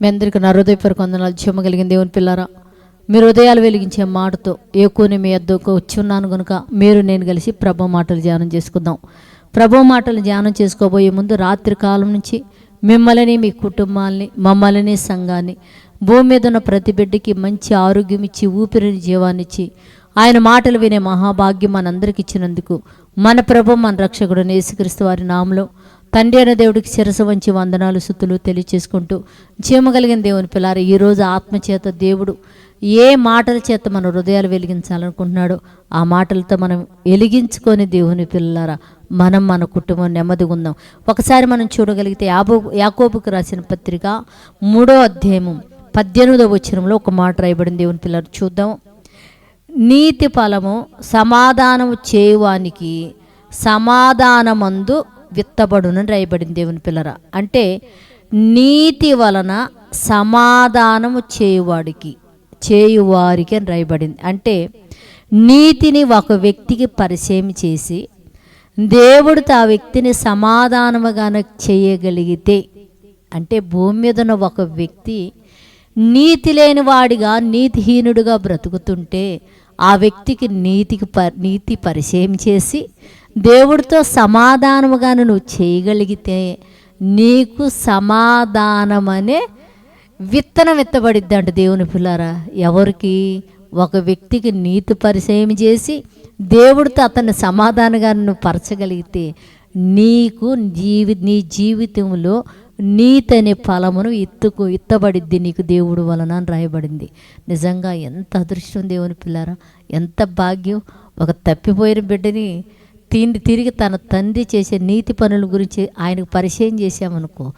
మీ అందరికీ నా హృదయపూర్వక వందనాలు. చెమ్మ కలిగిన దేవుని పిల్లారా మీరు హృదయాలు వెలిగించే మాటతో ఎక్కువని మీ అద్దకు వచ్చి ఉన్నాను కనుక మీరు నేను కలిసి ప్రభు మాటలు ధ్యానం చేసుకుందాం. ప్రభు మాటలు ధ్యానం చేసుకోబోయే ముందు రాత్రి కాలం నుంచి మిమ్మల్ని మీ కుటుంబాల్ని మమ్మల్ని సంఘాన్ని భూమి మీద ఉన్న ప్రతి బిడ్డకి మంచి ఆరోగ్యం ఇచ్చి ఊపిరిని జీవాన్నిచ్చి ఆయన మాటలు వినే మహాభాగ్యం మనందరికి ఇచ్చినందుకు మన ప్రభు మన రక్షకుడు నేసుక్రీస్తు వారి నామలో తండ్రి అయిన దేవుడికి శిరస వంచి వందనాలు సుతులు తెలియచేసుకుంటూ చేయగలిగిన దేవుని పిల్లారు ఈరోజు ఆత్మచేత దేవుడు ఏ మాటల చేత మన హృదయాలు వెలిగించాలనుకుంటున్నాడో ఆ మాటలతో మనం వెలిగించుకొని దేవుని పిల్లారా మనం మన కుటుంబం నెమ్మదిగా ఉందాం. ఒకసారి మనం చూడగలిగితే యాబో యాకోబుకు రాసిన పత్రిక మూడో అధ్యాయము పద్దెనిమిదో వచ్చరంలో ఒక మాట రాయబడింది. దేవుని పిల్లలు చూద్దాం. నీతి ఫలము సమాధానము చేయువానికి సమాధానమందు విత్తబడునని రాయబడింది దేవుని పిల్లరా. అంటే నీతి వలన సమాధానము చేయువాడికి చేయువారికి అని రాయబడింది. అంటే నీతిని ఒక వ్యక్తికి పరిచయం చేసి దేవుడు ఆ వ్యక్తిని సమాధానముగాన చేయగలిగితే అంటే భూమి మీద ఉన్న ఒక వ్యక్తి నీతి లేని వాడిగా నీతిహీనుడిగా బ్రతుకుతుంటే ఆ వ్యక్తికి నీతికి ప నీతి పరిచయం చేసి దేవుడితో సమాధానముగాను నువ్వు చేయగలిగితే నీకు సమాధానమనే విత్తనం ఎత్తబడిద్ది అంట దేవుని పిల్లారా. ఎవరికి? ఒక వ్యక్తికి నీతి పరిచయం చేసి దేవుడితో అతన్ని సమాధానంగా నువ్వు పరచగలిగితే నీకు జీవి నీ జీవితంలో నీతి అనే ఫలమును ఎత్తుకు ఎత్తబడిద్ది నీకు దేవుడు వలన అని రాయబడింది. నిజంగా ఎంత అదృష్టం దేవుని పిల్లారా. ఎంత భాగ్యం. ఒక తప్పిపోయిన బిడ్డని తిండి తిరిగి తన తండ్రి చేసే నీతి పనుల గురించి ఆయనకు పరిచయం చేశామనుకో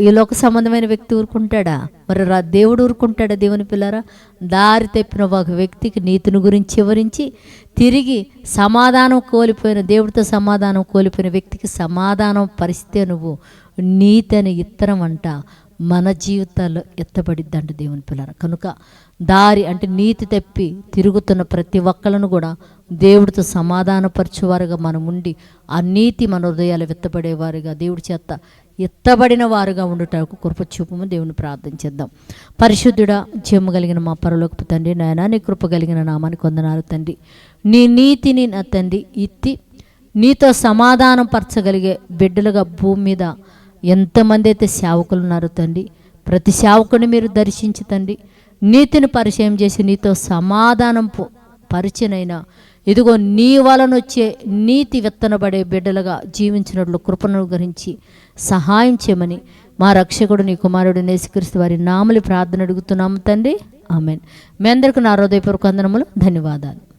ఈ లోక సంబంధమైన వ్యక్తి ఊరుకుంటాడా? మరి రా దేవుడు ఊరుకుంటాడా దేవుని పిల్లరా? దారి తప్పిన ఒక వ్యక్తికి నీతిని గురించి వివరించి తిరిగి సమాధానం కోల్పోయిన దేవుడితో సమాధానం కోల్పోయిన వ్యక్తికి సమాధానం పరిస్తే నువ్వు నీతి అని ఇత్తనం అంట. మన జీవితాల్లో ఎత్తబడిద్దంట దేవుని పిల్లర కనుక దారి అంటే నీతి తప్పి తిరుగుతున్న ప్రతి ఒక్కళ్ళను కూడా దేవుడితో సమాధానపరచేవారుగా మనం ఉండి ఆ నీతి మన హృదయాలు ఎత్తబడేవారుగా దేవుడి చేత ఎత్తబడిన వారుగా ఉండుటకు కృప చూపము దేవుని ప్రార్థన చేద్దాం. పరిశుద్ధుడా జీవము కలిగిన మా పరలోకపు తండ్రి నాయన నీ కృప కలిగిన నామానికి వందనాలు తండ్రి. నీ నీతిని నా తండ్రి ఇత్తి నీతో సమాధానం పరచగలిగే బిడ్డలుగా భూమి మీద ఎంతమంది అయితే సేవకులు ఉన్నారు తండ్రి ప్రతి సేవకుని మీరు దర్శించి తండ్రి నీతిని పరిచయం చేసి నీతో సమాధానం పరిచయనైనా ఇదిగో నీ వలన వచ్చే నీతి విత్తనబడే బిడ్డలుగా జీవించినట్లు కృపను గురించి సహాయం చేయమని మా రక్షకుడు నీ కుమారుడు నేసుక్రీస్తు వారి నామలి ప్రార్థన అడుగుతున్నాము తండ్రి. ఆమెన్. మీ అందరికీ నా హృదయపూర్వక వందనములు ధన్యవాదాలు.